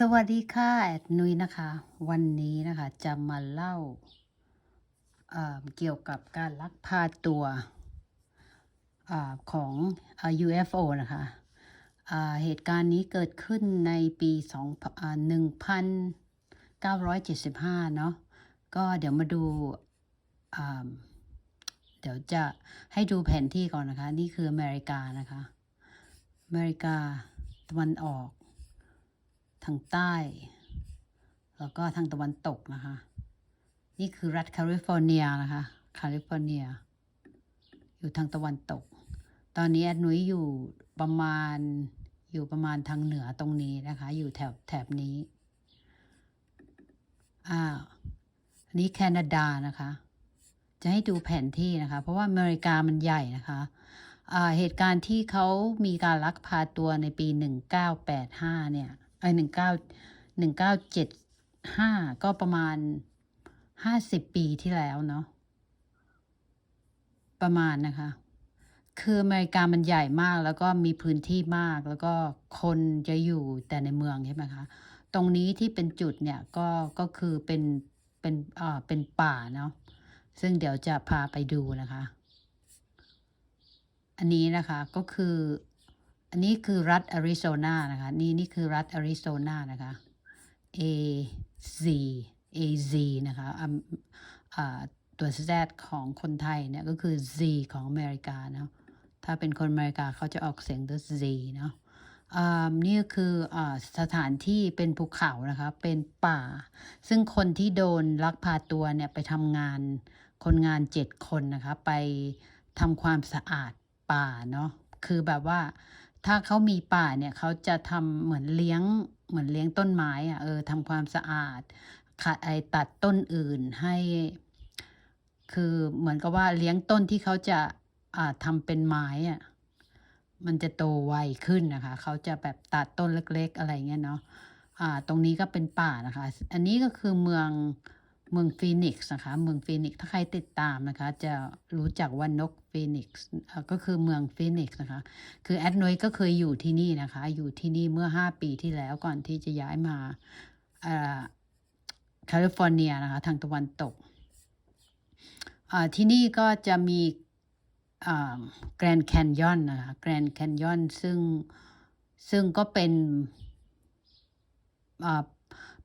สวัสดีค่ะแอดนุ้ยนะคะ วันนี้นะคะจะมาเล่าเเกี่ยวกับการลักพาตัวอของ UFO นะคะเหตุการณ์นี้เกิดขึ้นในปี2อ่า1975 เนาะก็เดี๋ยวมาดูอ่าเดี๋ยวจะให้ดูแผนที่ก่อนนะคะ นี่คืออเมริกานะคะ อเมริกาตะวันออก ทางใต้ แล้วก็ทางตะวันตกนะคะ นี่คือรัฐแคลิฟอร์เนียนะคะแคลิฟอร์เนีย อยู่ทางตะวันตก ตอนนี้แอดนุ้ยอยู่ประมาณอยู่ประมาณทางเหนือตรงนี้นะคะ อยู่แถบแถบนี้อ่าอันนี้แคนาดานะคะ จะให้ดูแผนที่นะคะ เพราะว่าอเมริกามันใหญ่นะคะเหตุการณ์ที่เขามีการลักพาตัวในปี 1985 เนี่ย อ้หนึ่งเก้าหนึ่งเก้าเจ็ดห้าก็ประมาณห้าสิบปีที่แล้วเนาะประมาณนะคะ คืออเมริกามันใหญ่มากแล้วก็มีพื้นที่มากแล้วก็คนจะอยู่แต่ในเมืองใช่ไหมคะ ตรงนี้ที่เป็นจุดเนี่ยก็ก็คือเป็นเป็นอ่าเป็นป่าเนาะซึ่งเดี๋ยวจะพาไปดูนะคะ อันนี้นะคะก็คือ อันนี้คือรัฐแอริโซนานะคะ นี่นี่คือรัฐแอริโซนานะคะ A Z A Z นะคะตัว Z ของคนไทยเนี่ยก็คือ Z ของอเมริกาเนาะ ถ้าเป็นคนอเมริกาเขาจะออกเสียงด้วย Z เนาะอ่านี่คืออสถานที่เป็นภูเขานะคะ เป็นป่า ซึ่งคนที่โดนลักพาตัวเนี่ยไปทำงาน คนงานเจ็ดคนนะคะ ไปทำความสะอาดป่าเนาะ คือแบบว่า ถ้าเขามีป่าเนี่ยเขาจะทำเหมือนเลี้ยงเหมือนเลี้ยงต้นไม้อะเออทำความสะอาดขัดไอตัดต้นอื่นให้ คือเหมือนกับว่าเลี้ยงต้นที่เขาจะอ่าทำเป็นไม้อะมันจะโตไวขึ้นนะคะ เขาจะแบบตัดต้นเล็ก ๆ อะไรเงี้ยเนาะอ่า ตรงนี้ก็เป็นป่านะคะ อันนี้ก็คือเมือง เมืองฟีนิกซ์นะคะ เมืองฟีนิกซ์ถ้าใครติดตามนะคะ จะรู้จักว่านกฟีนิกซ์ก็คือเมืองฟีนิกซ์นะคะ คือแอดนอยก็เคยอยู่ที่นี่นะคะ อยู่ที่นี่เมื่อ 5 ปีที่แล้วก่อนที่จะย้ายมาแคลิฟอร์เนียนะคะ ทางตะวันตก ที่นี่ก็จะมีแกรนด์แคนยอนนะคะแกรนด์แคนยอนซึ่งซึ่งก็เป็น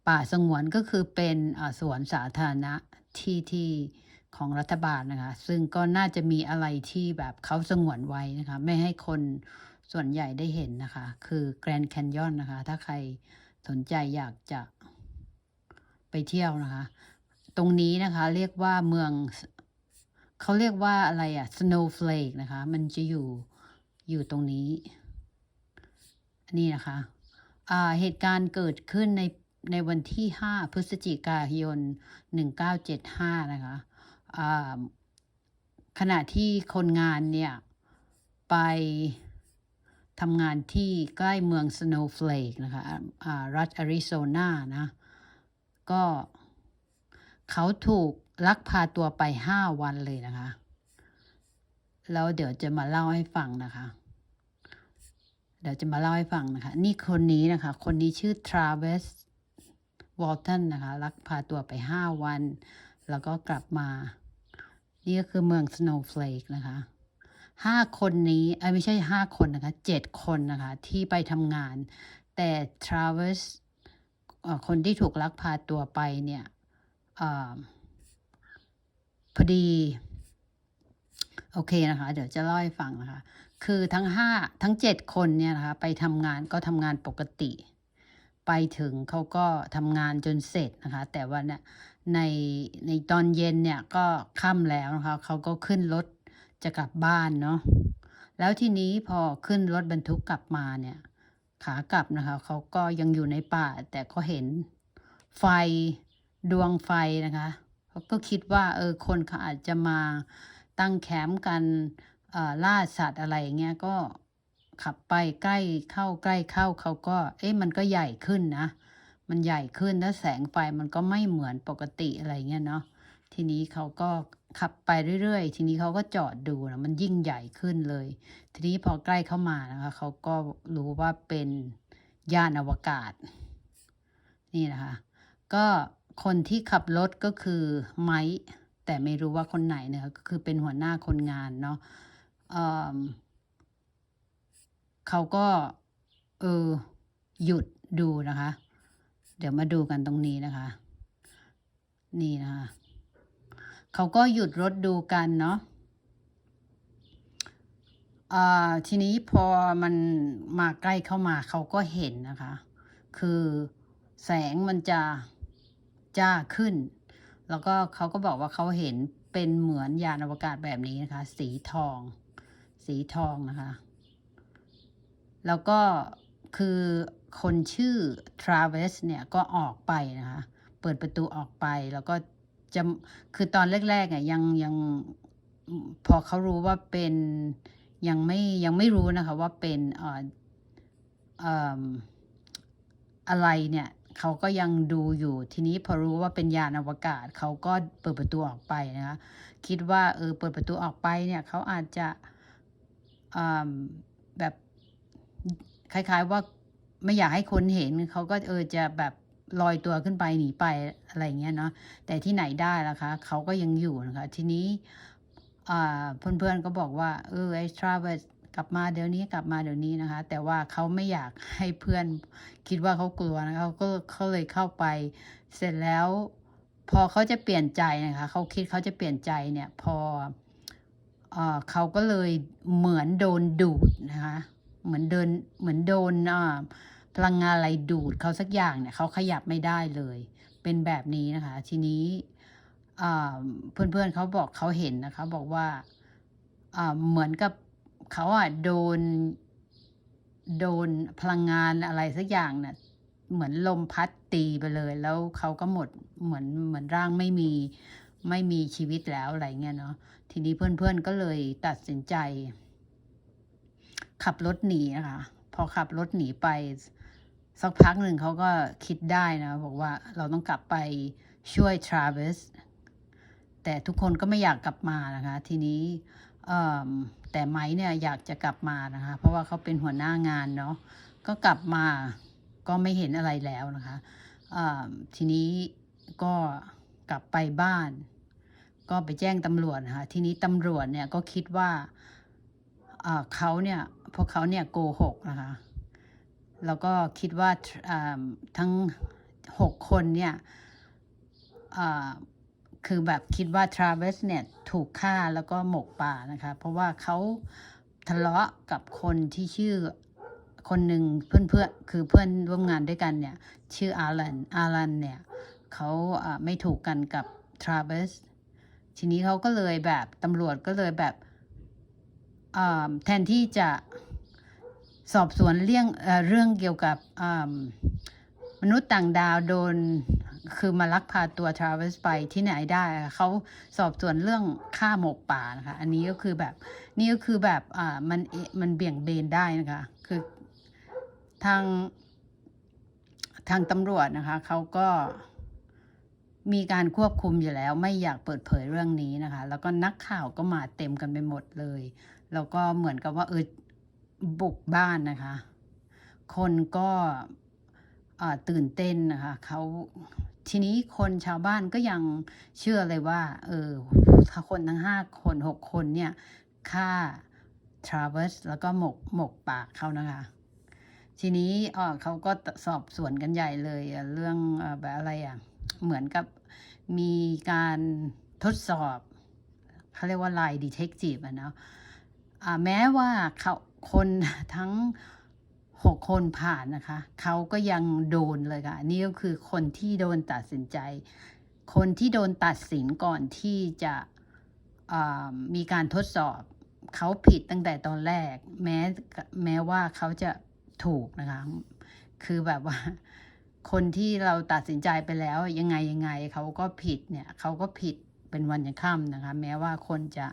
ป่าสงวนก็คือเป็นสวนสาธารณะที่ที่ของรัฐบาลนะคะ ซึ่งก็น่าจะมีอะไรที่แบบเขาสงวนไว้นะคะ ไม่ให้คนส่วนใหญ่ได้เห็นนะคะ คือแกรนด์แคนยอนนะคะ ถ้าใครสนใจอยากจะไปเที่ยวนะคะ ตรงนี้นะคะเรียกว่าเมืองเขาเรียกว่าอะไรอะ snowflake นะคะ มันจะอยู่อยู่ตรงนี้ นี่นะคะ อ่าเหตุการณ์เกิดขึ้นใน ในวันที่ 5 พฤศจิกายน 1975 นะคะขณะที่คนงานเนี่ย ไปทำงานที่ใกล้เมือง Snowflake นะคะอ่ารัฐแอริโซนานะ ก็เขาถูกลักพาตัวไปห้าวันเลยนะคะ แล้วเดี๋ยวจะมาเล่าให้ฟังนะคะ เดี๋ยวจะมาเล่าให้ฟังนะคะ นี่คนนี้นะคะ คนนี้ชื่อทราเวส Travis Walton นะคะลักพาตัวไปห้าวัน แล้วก็กลับมา นี่ก็คือเมือง Snowflake นะคะห้าคนนี้ไม่ใช่ห้าคนนะคะเจ็ดคนนะคะที่ไปทำงาน แต่ Travis เอ่อคนที่ถูกลักพาตัวไปเนี่ยอพอดี โอเคนะคะ เดี๋ยวจะเล่าให้ฟังนะคะ คือทั้งห้าทั้งเจ็ดคนเนี่ยนะคะ ไปทำงานก็ทำงานปกติ ไปถึงเขาก็ทำงานจนเสร็จนะคะ แต่ว่าเนี่ยในในตอนเย็นเนี่ยก็ค่ำแล้วนะคะเขาก็ขึ้นรถจะกลับบ้านเนาะแล้วทีนี้พอขึ้นรถบรรทุกกลับมาเนี่ย ขากลับนะคะเขาก็ยังอยู่ในป่า แต่ก็เห็นไฟดวงไฟนะคะเขาก็คิดว่าเออคนเขาอาจจะมาตั้งแคมป์กันอ่อล่าสัตว์อะไรอย่างเงี้ยก็ ขับไปใกล้เข้าใกล้เข้าเขาก็ เอ๊ะมันก็ใหญ่ขึ้นนะ มันใหญ่ขึ้นแล้วแสงไฟมันก็ไม่เหมือนปกติอะไรเงี้ยเนาะทีนี้เขาก็ขับไปเรื่อยๆ ทีนี้เขาก็จอดดูนะมันยิ่งใหญ่ขึ้นเลย ทีนี้พอใกล้เข้ามานะคะเขาก็รู้ว่าเป็นยานอวกาศ นี่นะคะ ก็คนที่ขับรถก็คือไม้แต่ไม่รู้ว่าคนไหนเนะคะก็คือเป็นหัวหน้าคนงานเนาะ เขาก็เออหยุดดูนะคะ เดี๋ยวมาดูกันตรงนี้นะคะ นี่นะคะเขาก็หยุดรถดูกันเนาะอ่าทีนี้พอมันมาใกล้เข้ามาเขาก็เห็นนะคะ คือแสงมันจะจ้าขึ้น แล้วก็เขาก็บอกว่าเขาเห็นเป็นเหมือนยานอวกาศแบบนี้นะคะ สีทอง สีทองนะคะ แล้วก็คือคนชื่อทราเวสเนี่ยก็ออกไปนะคะ เปิดประตูออกไปแล้วก็จะคือตอนแรกๆอะยังยังพอเขารู้ว่าเป็นยังไม่ยังไม่รู้นะคะว่าเป็นเอ่อเอิ่มอะไรเนี่ยเขาก็ยังดูอยู่ทีนี้พอรู้ว่าเป็นยานอวกาศเขาก็เปิดประตูออกไปนะคะคิดว่าเออเปิดประตูออกไปเนี่ยเขาอาจจะอ่าแบบ คล้ายๆว่าไม่อยากให้คนเห็นเขาก็เออจะแบบลอยตัวขึ้นไปหนีไปอะไรเงี้ยเนาะแต่ที่ไหนได้ล่ะคะเขาก็ยังอยู่นะคะ ทีนี้เพื่อนๆก็บอกว่าเออไอ้ทราเวสกลับมาเดี๋ยวนี้กลับมาเดี๋ยวนี้นะคะ แต่ว่าเขาไม่อยากให้เพื่อนคิดว่าเขากลัวนะคะเขาก็เขาเลยเข้าไป เสร็จแล้ว พอเขาจะเปลี่ยนใจนะคะเขาคิดเขาจะเปลี่ยนใจเนี่ย พอเออเขาก็เลยเหมือนโดนดูดนะคะ เหมือนเดินเหมือนโดนพลังงานอะไรดูดเขาสักอย่างเนี่ยเขาขยับไม่ได้เลย เป็นแบบนี้นะคะ ทีนี้เพื่อนๆเขาบอกเขาเห็นนะคะ บอกว่าอ่าเหมือนกับเขาอะโดนโดนพลังงานอะไรสักอย่างเนี่ยเหมือนลมพัดตีไปเลย แล้วเขาก็หมดเหมือนเหมือนร่างไม่มีไม่มีชีวิตแล้วอะไรเงี้ยเนาะทีนี้เพื่อนๆก็เลยตัดสินใจ ขับรถหนีนะคะพอขับรถหนีไป สักพักหนึ่งเขาก็คิดได้นะบอกว่าเราต้องกลับไปช่วยทราเวสแต่ทุกคนก็ไม่อยากกลับมานะคะ ทีนี้แต่ไม้เนี่ยอยากจะกลับมานะคะ เพราะว่าเขาเป็นหัวหน้างานเนาะก็กลับมาก็ไม่เห็นอะไรแล้วนะคะทีนี้ก็กลับไปบ้าน ก็ไปแจ้งตำรวจนะคะทีนี้ตำรวจเนี่ยก็คิดว่า เขาเนี่ยพวกเขาเนี่ยโกหกนะคะ แล้วก็คิดว่าทั้งหกคนเนี่ยคือแบบคิดว่าทราเวสเนี่ยถูกฆ่าแล้วก็หมกป่านะคะ เพราะว่าเขาทะเลาะกับคนที่ชื่อคนหนึ่งเพื่อนเพื่อคือเพื่อนร่วมงานด้วยกันเนี่ย ชื่ออารันอารันเนี่ยเขาไม่ถูกกันกับทราเวสทีนี้เขาก็เลยแบบตำรวจก็เลยแบบ แทนที่จะสอบสวนเรื่องเอเรื่องเกี่ยวกับมนุษย์ต่างดาวโดนคือมาลักพาตัวทราเวสไปที่ไหนได้เขาสอบสวนเรื่องฆ่าหมกป่านะคะอันนี้ก็คือแบบนี่ก็คือแบบอ่ามันมันเบี่ยงเบนได้นะคะคือทางทางตำรวจนะคะเขาก็มีการควบคุมอยู่แล้ว ไม่อยากเปิดเผยเรื่องนี้นะคะ แล้วก็นักข่าวก็มาเต็มกันไปหมดเลย แล้วก็เหมือนกับว่าเออบุกบ้านนะคะ คนก็ตื่นเต้นนะคะเขาทีนี้คนชาวบ้านก็ยังเชื่อเลยว่า เออถ้าคนทั้งห้าคนหกคนเนี่ยฆ่าทราเวสแล้วก็หมกหมกปากเขานะคะ ทีนี้เอ่อเขาก็สอบสวนกันใหญ่เลยเรื่องแบบอะไรอะ เหมือนกับมีการทดสอบเขาเรียกว่า lie detective อะเนาะ แม้ว่าเขาคนทั้งหกคนผ่านนะคะ เขาก็ยังโดนเลยค่ะ นี่ก็คือคนที่โดนตัดสินใจ คนที่โดนตัดสินก่อนที่จะมีการทดสอบ เขาผิดตั้งแต่ตอนแรก แม้แม้ว่าเขาจะถูกนะคะ คือแบบว่า คนที่เราตัดสินใจไปแล้ว ยังไงยังไงเขาก็ผิดเนี่ย เขาก็ผิดเป็นวันยังค่ำนะคะ แม้ว่าคนจะ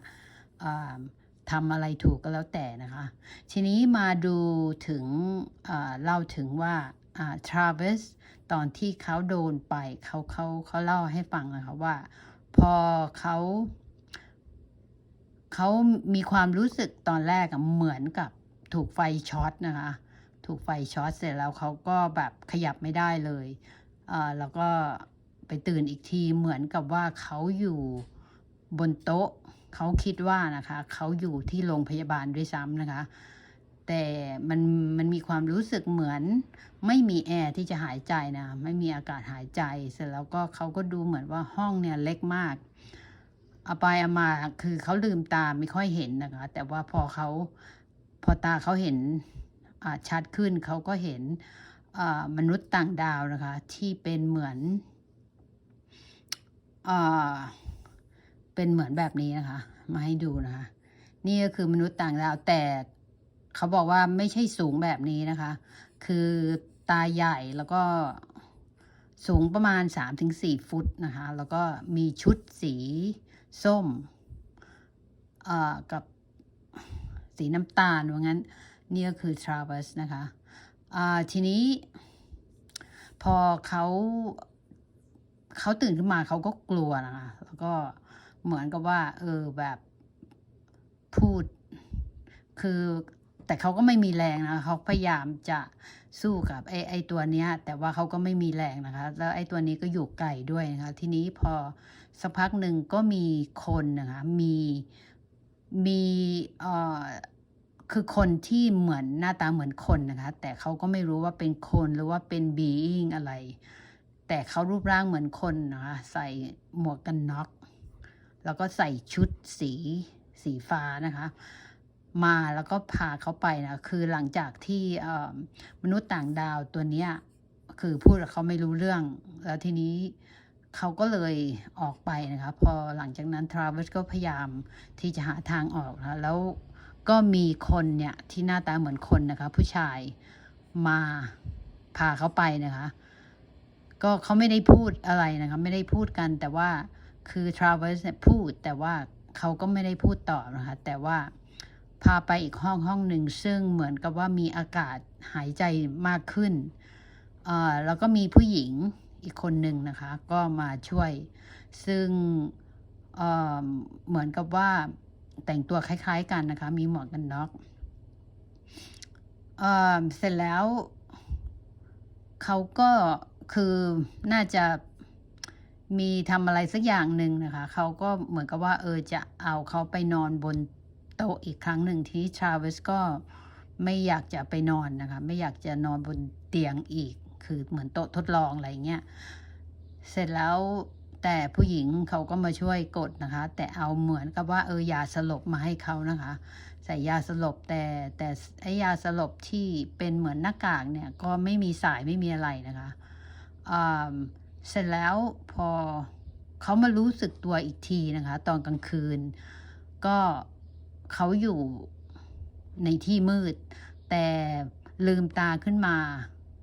ทำอะไรถูกก็แล้วแต่นะคะ ทีนี้มาดูถึงเล่าถึงว่าทราเวสตอนที่เขาโดนไปเขาเขาเขาเล่าให้ฟังนะคะว่า พอเขาเขามีความรู้สึกตอนแรกเหมือนกับถูกไฟช็อตนะคะ ถูกไฟช็อตเสร็จแล้วเขาก็แบบขยับไม่ได้เลยเแล้วก็ไปตื่นอีกทีเหมือนกับว่าเขาอยู่บนโต๊ะ เขาคิดว่านะคะเขาอยู่ที่โรงพยาบาลด้วยซ้ำนะคะ แต่มันมันมีความรู้สึกเหมือน ไม่มีแอร์ที่จะหายใจนะ ไม่มีอากาศหายใจ เสร็จแล้วก็เขาก็ดูเหมือนว่าห้องเนี่ยเล็กมากเอาไปเอามาคือเขาลืมตาไม่ค่อยเห็นนะคะ แต่ว่าพอเขาพอตาเขาเห็นชัดขึ้นเขาก็เห็นมนุษย์ต่างดาวนะคะ ที่เป็นเหมือนอ่า เป็นเหมือนแบบนี้นะคะ มาให้ดูนะคะ นี่ก็คือมนุษย์ต่างดาวแต่เขาบอกว่าไม่ใช่สูงแบบนี้นะคะ คือตาใหญ่แล้วก็สูงประมาณ 3-4 ฟุตนะคะ แล้วก็มีชุดสีส้มกับสีน้ำตาลว่างั้นนี่ก็คือ Travis นะคะทีนี้ พอเขาเขาตื่นขึ้นมาเขาก็กลัวนะคะ แล้วก็ เหมือนกับว่า เออแบบพูด คือแต่เขาก็ไม่มีแรงนะเขาพยายามจะสู้กับไอไอตัวเนี้ย แต่ว่าเขาก็ไม่มีแรงนะคะ แล้วไอตัวนี้ก็อยู่ไกลด้วยนะคะ ทีนี้พอสักพักหนึ่งก็มีคนนะคะมีมีเอ่อคือคนที่เหมือนหน้าตาเหมือนคนนะคะ แต่เขาก็ไม่รู้ว่าเป็นคนหรือว่าเป็น being อะไร แต่เขารูปร่างเหมือนคนนะคะ ใส่หมวกกันน็อก แล้วก็ใส่ชุดสีสีฟ้านะคะ มาแล้วก็พาเขาไปนะ คือหลังจากที่มนุษย์ต่างดาวตัวเนี้ยคือพูดกับเขาไม่รู้เรื่อง แล้วทีนี้เขาก็เลยออกไปนะคะพอหลังจากนั้นทราเวสก็พยายามที่จะหาทางออกนะแล้วก็มีคนเนี่ยที่หน้าตาเหมือนคนนะคะ ผู้ชายมาพาเขาไปนะคะ ก็เขาไม่ได้พูดอะไรนะคะ ไม่ได้พูดกันแต่ว่า คือทราเวสเนี่ยพูดแต่ว่าเขาก็ไม่ได้พูดต่อนะคะ แต่ว่าพาไปอีกห้องห้องหนึ่ง ซึ่งเหมือนกับว่ามีอากาศหายใจมากขึ้นเอ่อแล้วก็มีผู้หญิงอีกคนหนึ่งนะคะ ก็มาช่วย ซึ่งเอ่อเหมือนกับว่าแต่งตัวคล้ายๆกันนะคะ มีหมวกกันน็อกเอ่อเสร็จแล้วเขาก็คือน่าจะ มีทำอะไรสักอย่างหนึ่งนะคะเขาก็เหมือนกับว่าเออจะเอาเขาไปนอนบนโต๊ะอีกครั้งหนึ่งที่ชาเวสก็ไม่อยากจะไปนอนนะคะ ไม่อยากจะนอนบนเตียงอีก คือเหมือนโต๊ะทดลองอะไรเงี้ยเสร็จแล้วแต่ผู้หญิงเขาก็มาช่วยกดนะคะ แต่เอาเหมือนกับว่าเออยาสลบมาให้เขานะคะ ใส่ยาสลบแต่แต่ไอยาสลบที่เป็นเหมือนหน้ากากเนี่ยก็ไม่มีสายไม่มีอะไรนะคะอ่า เสร็จแล้วพอเขามารู้สึกตัวอีกทีนะคะ ตอนกลางคืน ก็เขาอยู่ในที่มืด แต่ลืมตาขึ้นมา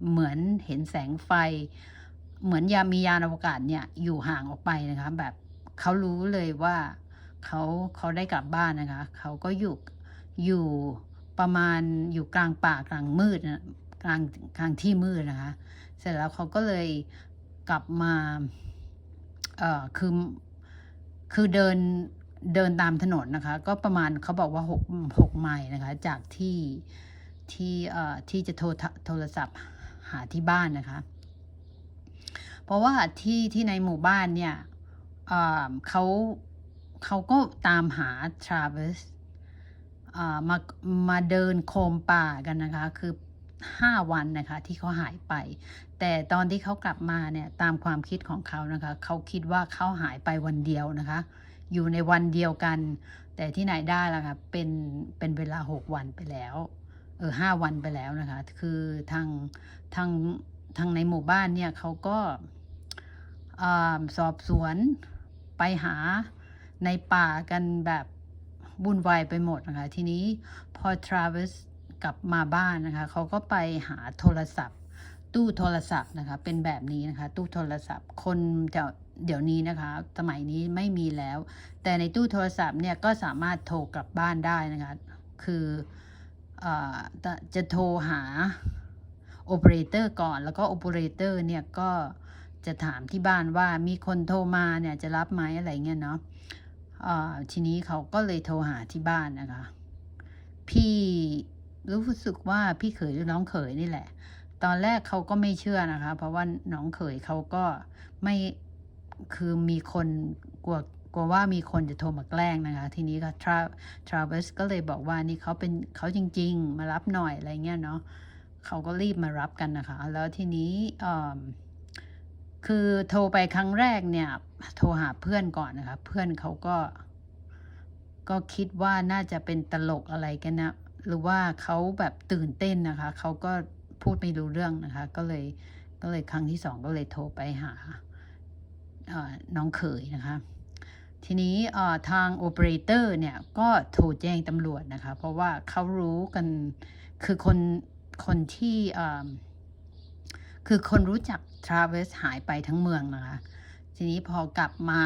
เหมือนเห็นแสงไฟ เหมือนยามียานอวกาศเนี่ย อยู่ห่างออกไปนะคะ แบบเขารู้เลยว่าเขาเขาได้กลับบ้านนะคะ เขาก็อยู่อยู่ประมาณอยู่กลางป่ากลางมืดนะกลางกลางที่มืดนะคะ เสร็จแล้วเขาก็เลย กลับมาเอ่อคือคือเดินเดินตามถนนนะคะ ก็ประมาณเขาบอกว่าหกหกไมล์นะคะ จากที่ที่เอ่อที่จะโทรโทรศัพท์หาที่บ้านนะคะ เพราะว่าที่ที่ในหมู่บ้านเนี่ยเอ่อเขาเขาก็ตามหาทราเวสมามาเดินโคมป่ากันนะคะ คือ ห้าวันนะคะที่เขาหายไป แต่ตอนที่เขากลับมาเนี่ยตามความคิดของเขานะคะเขาคิดว่าเขาหายไปวันเดียวนะคะ อยู่ในวันเดียวกัน แต่ที่ไหนได้ล่ะคะเป็นเป็นเวลาหกวันไปแล้วเออห้าวันไปแล้วนะคะ คือทางทางทางในหมู่บ้านเนี่ยเขาก็าสอบสวนไปหาในป่ากันแบบวุ่นวายไปหมดนะคะ ทีนี้พอทราเวส กลับมาบ้านนะคะเขาก็ไปหาโทรศัพท์ ตู้โทรศัพท์นะคะเป็นแบบนี้นะคะตู้โทรศัพท์ คนเดี๋ยวเดี๋ยวนี้นะคะ สมัยนี้ไม่มีแล้ว แต่ในตู้โทรศัพท์เนี่ยก็สามารถโทรกลับบ้านได้นะคะ คืออจะโทรหาโอเปอเรเตอร์ก่อน แล้วก็โอเปอเรเตอร์เนี่ยก็จะถามที่บ้านว่ามีคนโทรมาเนี่ยจะรับไหมอะไรเงี้ยเนาะทีนี้เขาก็เลยโทรหาที่บ้านนะคะ พี่ รู้สึกว่าพี่เขยหรือน้องเขยนี่แหละ ตอนแรกเขาก็ไม่เชื่อนะคะ เพราะว่าน้องเขยเขาก็ไม่คือมีคนกลัวกลัวว่ามีคนจะโทรมาแกล้งนะคะ ทีนี้ก็ทราทราเวสก็เลยบอกว่านี่เขาเป็นเขาจริง ๆ มารับหน่อยอะไรเงี้ยเนาะเขาก็รีบมารับกันนะคะ แล้วทีนี้คือโทรไปครั้งแรกเนี่ย โทรหาเพื่อนก่อนนะคะ เพื่อนเขาก็ ก็คิดว่าน่าจะเป็นตลกอะไรกันนะ หรือว่าเขาแบบตื่นเต้นนะคะเขาก็พูดไม่รู้เรื่องนะคะ ก็เลยก็เลยครั้งที่สองก็เลยโทรไปหาน้องเขยนะคะ ทีนี้ทางโอเปอเรเตอร์เนี่ยก็โทรแจ้งตำรวจนะคะ เพราะว่าเขารู้กันคือคนคนที่คือคนรู้จักทราเวสหายไปทั้งเมืองนะคะ ทีนี้พอกลับมา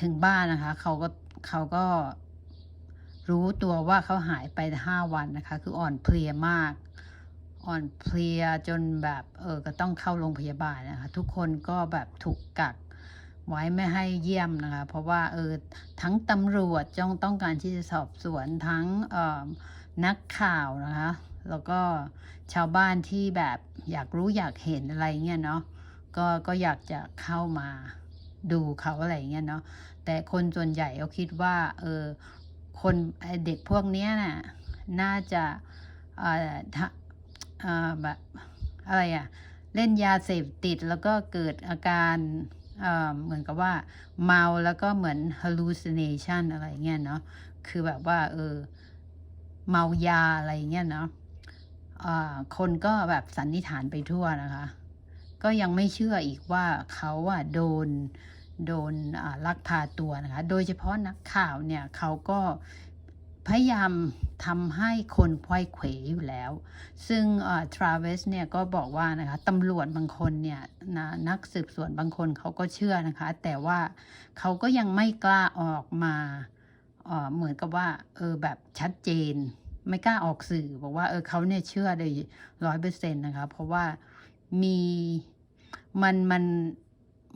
ถึงบ้านนะคะเขาก็เขาก็ รู้ตัวว่าเขาหายไปห้าวันนะคะ คืออ่อนเพลียมาก อ่อนเพลียจนแบบเออก็ต้องเข้าโรงพยาบาลนะคะ ทุกคนก็แบบถูกกักไว้ไม่ให้เยี่ยมนะคะ เพราะว่าเออทั้งตำรวจจ้องต้องการที่จะสอบสวนทั้งออนักข่าวนะคะ แล้วก็ชาวบ้านที่แบบอยากรู้อยากเห็นอะไรเงี้ยเนาะก็ก็อยากจะเข้ามาดูเขาอะไรเงี้ยเนาะแต่คนส่วนใหญ่ก็คิดว่าเออ คนเด็กพวกนี้น่ะน่าจะเอ่อแบบอะไรอะเล่นยาเสพติดแล้วก็เกิดอาการเอ่อเหมือนกับว่าเมาแล้วก็เหมือน hallucination อะไรเงี้ยเนาะคือแบบว่าเออเมายาอะไรเงี้ยเนาะอ่าคนก็แบบสันนิษฐานไปทั่วนะคะ ก็ยังไม่เชื่ออีกว่าเขาอะโดน โดนลักพาตัวนะคะ โดยเฉพาะนักข่าวเนี่ยเขาก็พยายามทำให้คนควยเขวอยู่แล้ว ซึ่งทราเวสเนี่ยก็บอกว่านะคะตำรวจบางคนเนี่ยนะนักสืบสวนบางคนเขาก็เชื่อนะคะ แต่ว่าเขาก็ยังไม่กล้าออกมาเหมือนกับว่าเออแบบชัดเจน ไม่กล้าออกสื่อบอกว่าเออเขาเนี่ยเชื่อเลยร้อยเปอร์เซ็นต์นะคะ เพราะว่ามีมันมัน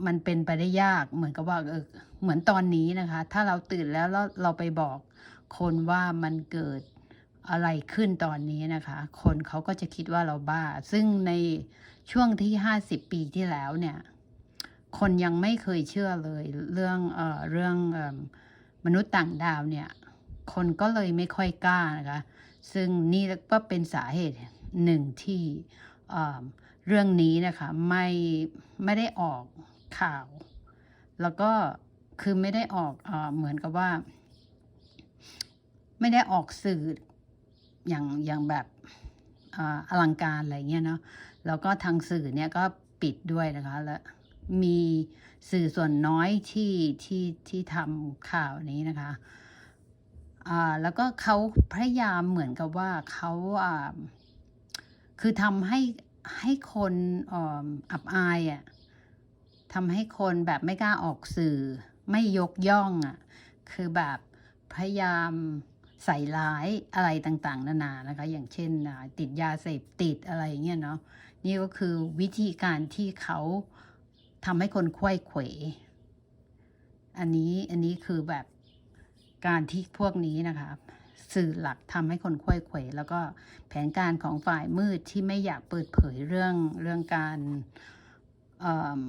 มันเป็นไปได้ยากเหมือนกับว่าเออเหมือนตอนนี้นะคะ ถ้าเราตื่นแล้วแล้วเราไปบอกคนว่ามันเกิดอะไรขึ้นตอนนี้นะคะ คนเขาก็จะคิดว่าเราบ้า ซึ่งในช่วงที่ห้าสิบปีที่แล้วเนี่ย คนยังไม่เคยเชื่อเลยเรื่องเอ่อเรื่องอมมนุษย์ต่างดาวเนี่ย คนก็เลยไม่ค่อยกล้านะคะ ซึ่งนี่ก็เป็นสาเหตุหนึ่งที่เอ่อเรื่องนี้นะคะไม่ไม่ได้ออก ข่าว แล้วก็คือไม่ได้ออกเอเหมือนกับว่า ไม่ได้ออกสื่ออย่างอย่างแบบออลังการอะไรเงี้ยเนาะแล้วก็ทางสื่อเนี่ยก็ปิดด้วยนะคะและมีสื่อส่วนน้อยที่ที่ที่ทำข่าวนี้นะคะอ่าแล้วก็เขาพยายามเหมือนกับว่าเขาอ่าคือทำให้ให้คนอ่าอับอายอะ่ะ ทำให้คนแบบไม่กล้าออกสื่อ ไม่ยกย่องอะ่ะคือแบบพยายามใส่ร้ายอะไรต่างๆ นานานะคะ อย่างเช่นติดยาเสพติดอะไรเงี้ยเนาะนี่ก็คือวิธีการที่เขาทำให้คนควยเขว อันนี้อันนี้คือแบบการที่พวกนี้นะคะสื่อหลักทำให้คนควยเขว แล้วก็แผนการของฝ่ายมืดที่ไม่อยากเปิดเผยเรื่องเรื่องการอืม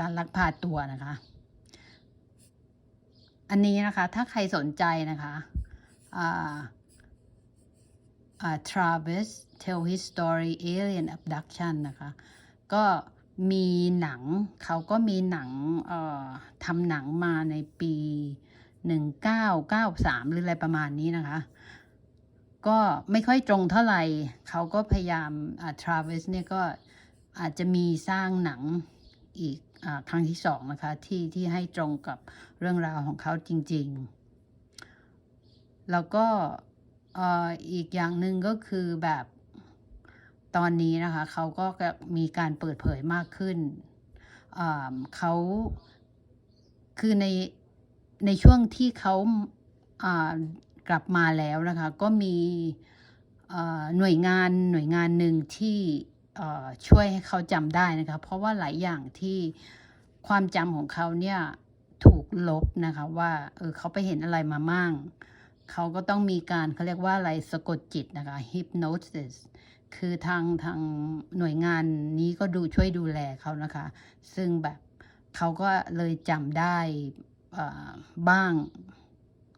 การลักพาตัวนะคะ อันนี้นะคะถ้าใครสนใจนะคะอ่าอ่า Travis Tell His Story Alien Abduction นะคะ ก็มีหนังเขาก็มีหนังเอ่อทำหนังมาในปี 1993 หรืออะไรประมาณนี้นะคะ ก็ไม่ค่อยตรงเท่าไหร่ เขาก็พยายามอ่า Travis เนี่ยก็อาจจะมีสร้างหนังอีก ครั้งที่สองนะคะ ที่ที่ให้ตรงกับเรื่องราวของเขาจริง ๆ แล้วก็ออีกอย่างหนึ่งก็คือแบบตอนนี้นะคะเขาก็มีการเปิดเผยมากขึ้นเขาคือในในช่วงที่เขาากลับมาแล้วนะคะ ก็มีหน่วยงานหน่วยงานหนึ่งที่ ช่วยให้เขาจำได้นะคะ เพราะว่าหลายอย่างที่ความจำของเขาเนี่ยถูกลบนะคะว่าเออเขาไปเห็นอะไรมามั่ง เขาก็ต้องมีการเขาเรียกว่าอะไรสะกดจิตนะคะ hypnosis คือทางทางหน่วยงานนี้ก็ดูช่วยดูแลเขานะคะ ซึ่งแบบเขาก็เลยจำได้บ้าง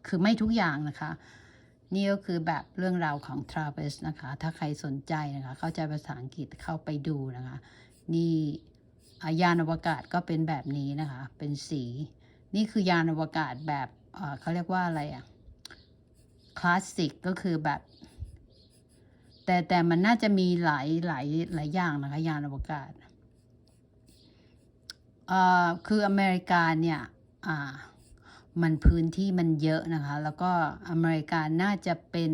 คือไม่ทุกอย่างนะคะ นี่ก็คือแบบเรื่องราวของ Travis นะคะ ถ้าใครสนใจนะคะ เข้าใจภาษาอังกฤษเข้าไปดูนะคะ นี่ยานอวกาศก็เป็นแบบนี้นะคะ เป็นสี นี่คือยานอวกาศแบบเขาเรียกว่าอะไรอะคลาสสิกก็คือแบบ แต่แต่มันน่าจะมีหลายหลายหลายอย่างนะคะ ยานอวกาศคืออเมริกาเนี่ย อ่า มันพื้นที่มันเยอะนะคะ แล้วก็อเมริกาน่าจะเป็น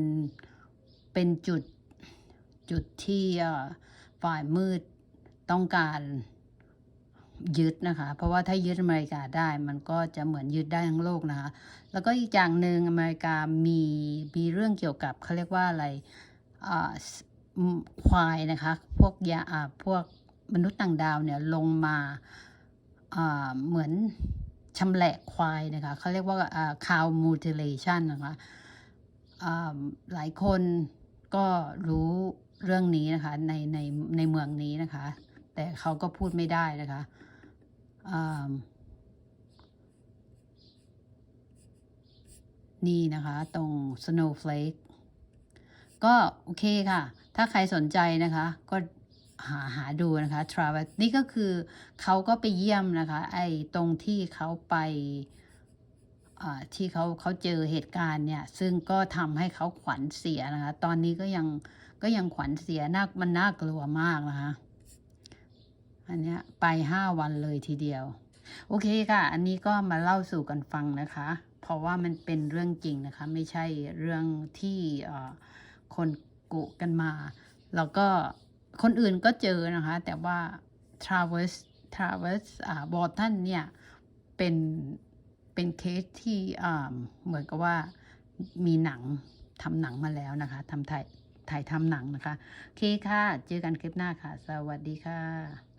เป็นจุดจุดที่ฝ่ายมืดต้องการยึดนะคะ เพราะว่าถ้ายึดอเมริกาได้มันก็จะเหมือนยึดได้ทั้งโลกนะคะ แล้วก็อีกอย่างหนึ่งอเมริกามีมีเรื่องเกี่ยวกับเขาเรียกว่าอะไรควายนะคะ พวกยาพวกมนุษย์ต่างดาวเนี่ยลงมาเหมือน ชำแหละควายนะคะเขาเรียกว่าอ่า cow mutilation นะคะหลายคนก็รู้เรื่องนี้นะคะในในในเมืองนี้นะคะ แต่เขาก็พูดไม่ได้นะคะนี่นะคะตรง snowflake ก็โอเคค่ะ ถ้าใครสนใจนะคะก็ หาหาดูนะคะ travel นี่ก็คือเขาก็ไปเยี่ยมนะคะ ไอ้ตรงที่เขาไปที่เขาเขาเจอเหตุการณ์เนี่ย ซึ่งก็ทำให้เขาขวัญเสียนะคะ ตอนนี้ก็ยังก็ยังขวัญเสียน่ามันน่ากลัวมากนะคะ อันเนี้ยไปห้าวันเลยทีเดียว โอเคค่ะ อันนี้ก็มาเล่าสู่กันฟังนะคะ เพราะว่ามันเป็นเรื่องจริงนะคะ ไม่ใช่เรื่องที่คนกุกันมา แล้วก็ คนอื่นก็เจอนะคะ แต่ว่า Travis Travis อ่าบอทันเนี่ยเป็นเป็นเคสที่อ่าเหมือนกับว่ามีหนังทำหนังมาแล้วนะคะทำถ่ายถ่ายทำหนังนะคะ โอเคค่ะ เจอกันคลิปหน้าค่ะ สวัสดีค่ะ